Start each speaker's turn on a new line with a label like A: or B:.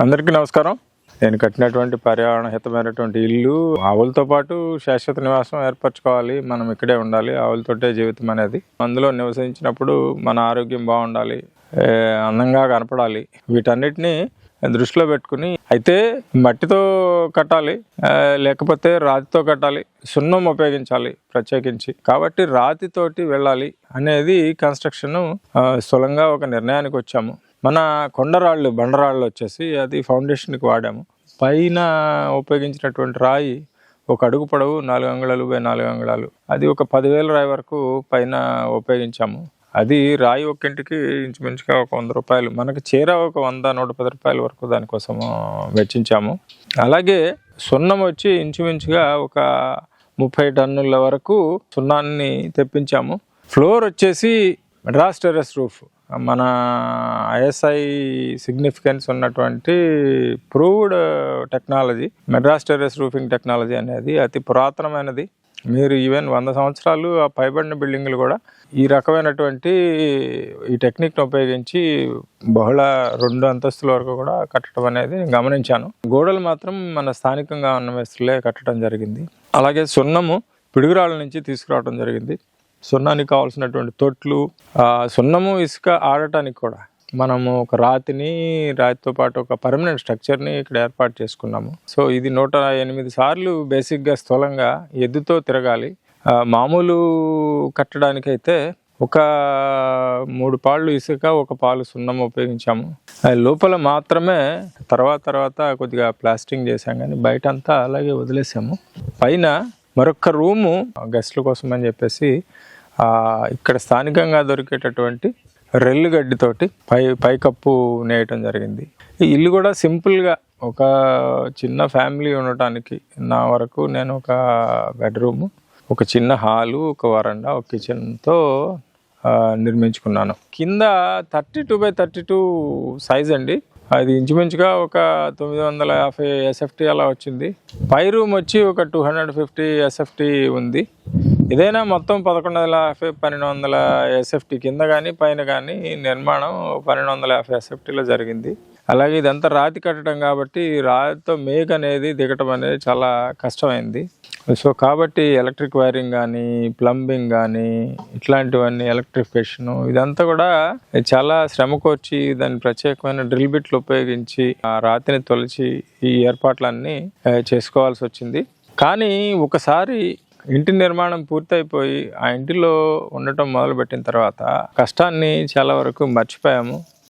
A: అందరికీ నమస్కారం. నేను కట్టినటువంటి పర్యావరణ హితమైనటువంటి ఇల్లు ఆవులతో పాటు శాశ్వత నివాసం ఏర్పరచుకోవాలి. మనం ఇక్కడే ఉండాలి ఆవులతోటే జీవితం అనేది. అందులో నివసించినప్పుడు మన ఆరోగ్యం బాగుండాలి అందంగా కనపడాలి. వీటన్నిటిని దృష్టిలో పెట్టుకుని అయితే మట్టితో కట్టాలి లేకపోతే రాతితో కట్టాలి సున్నం ఉపయోగించాలి ప్రత్యేకించి. కాబట్టి రాతితోటి వెళ్ళాలి అనేది కన్స్ట్రక్షన్ స్థూలంగా ఒక నిర్ణయానికి వచ్చాము. మన కొండరాళ్ళు బండరాళ్ళు వచ్చేసి అది ఫౌండేషన్కి వాడాము. పైన ఉపయోగించినటువంటి రాయి ఒక అడుగు పొడవు నాలుగు అంగుళాలు బై నాలుగు అంగుళాలు. అది ఒక పదివేల రాయి వరకు పైన ఉపయోగించాము. అది రాయి ఒక్కింటికి ఇంచుమించుగా ఒక వంద రూపాయలు మనకి చీర ఒక వంద నూట పది రూపాయల వరకు దానికోసం వెచ్చించాము. అలాగే సున్నం వచ్చి ఇంచుమించుగా ఒక ముప్పై టన్నుల వరకు సున్నాన్ని తెప్పించాము. ఫ్లోర్ వచ్చేసి మెడ్రాస్ టెర్రస్ రూఫ్. మన ఐఎస్ఐ సిగ్నిఫికెన్స్ ఉన్నటువంటి proved technology Madras terrace roofing technology అనేది అతి పురాతనమైనది. మీరు ఈవెన్ వంద సంవత్సరాలు ఆ పైబడిన బిల్డింగ్లు కూడా ఈ రకమైనటువంటి ఈ టెక్నిక్ను ఉపయోగించి బహుళ రెండు అంతస్తుల వరకు కూడా కట్టడం అనేది గమనించాను. గోడలు మాత్రం మన స్థానికంగా ఉన్న మేస్త్రులే కట్టడం జరిగింది. అలాగే సున్నము పిడుగురాళ్ళ నుంచి తీసుకురావడం జరిగింది. సున్నానికి కావాల్సినటువంటి తొట్లు సున్నము ఇసుక ఆడటానికి కూడా మనము ఒక రాతిని రాతితో పాటు ఒక పర్మనెంట్ స్ట్రక్చర్ని ఇక్కడ ఏర్పాటు చేసుకున్నాము. సో ఇది నూట ఎనిమిది సార్లు బేసిక్గా స్థూలంగా ఎద్దుతో తిరగాలి. మామూలు మామూలు కట్టడానికైతే ఒక మూడు పాళ్ళు ఇసుక ఒక పాలు సున్నం ఉపయోగించాము. ఆ, లోపల మాత్రమే తర్వాత తర్వాత కొద్దిగా ప్లాస్టింగ్ చేసాం కానీ బయట అంతా అలాగే వదిలేసాము. పైన మరొక రూము గెస్ట్ల కోసం అని చెప్పేసి ఇక్కడ స్థానికంగా దొరికేటటువంటి రెల్లు గడ్డితోటి పై పైకప్పు నేయటం జరిగింది. ఈ ఇల్లు కూడా సింపుల్గా ఒక చిన్న ఫ్యామిలీ ఉండటానికి నా వరకు నేను ఒక బెడ్రూము ఒక చిన్న హాలు ఒక వరండా ఒక కిచెన్తో నిర్మించుకున్నాను. కింద thirty two by thirty two size అండి. అది ఇంచుమించుగా ఒక తొమ్మిది వందల యాభై ఎస్ఎఫ్టీ అలా వచ్చింది. పై రూమ్ వచ్చి ఒక టూ హండ్రెడ్ ఫిఫ్టీ ఎస్ఎఫ్టీ ఉంది. ఇదైనా మొత్తం పదకొండు వందల యాభై పన్నెండు వందల ఎస్ఎఫ్టీ కింద కానీ పైన కానీ నిర్మాణం పన్నెండు వందల యాభై ఎస్ఎఫ్టీలో జరిగింది. అలాగే ఇదంతా రాతి కట్టడం కాబట్టి రాతితో మేక్ అనేది దిగటం అనేది చాలా కష్టమైంది. సో కాబట్టి ఎలక్ట్రిక్ వైరింగ్ కానీ ప్లంబింగ్ కానీ ఇట్లాంటివన్నీ ఎలక్ట్రిఫికేషన్ ఇదంతా కూడా చాలా శ్రమకొచ్చి దాని ప్రత్యేకమైన డ్రిల్ బిట్లు ఉపయోగించి ఆ రాతిని తొలిచి ఈ ఏర్పాట్లన్నీ చేసుకోవాల్సి వచ్చింది కానీ ఒకసారి ఇంటి నిర్మాణం పూర్తయిపోయి ఆ ఇంటిలో ఉండటం మొదలుపెట్టిన తర్వాత కష్టాన్ని చాలా వరకు మర్చిపోయాము.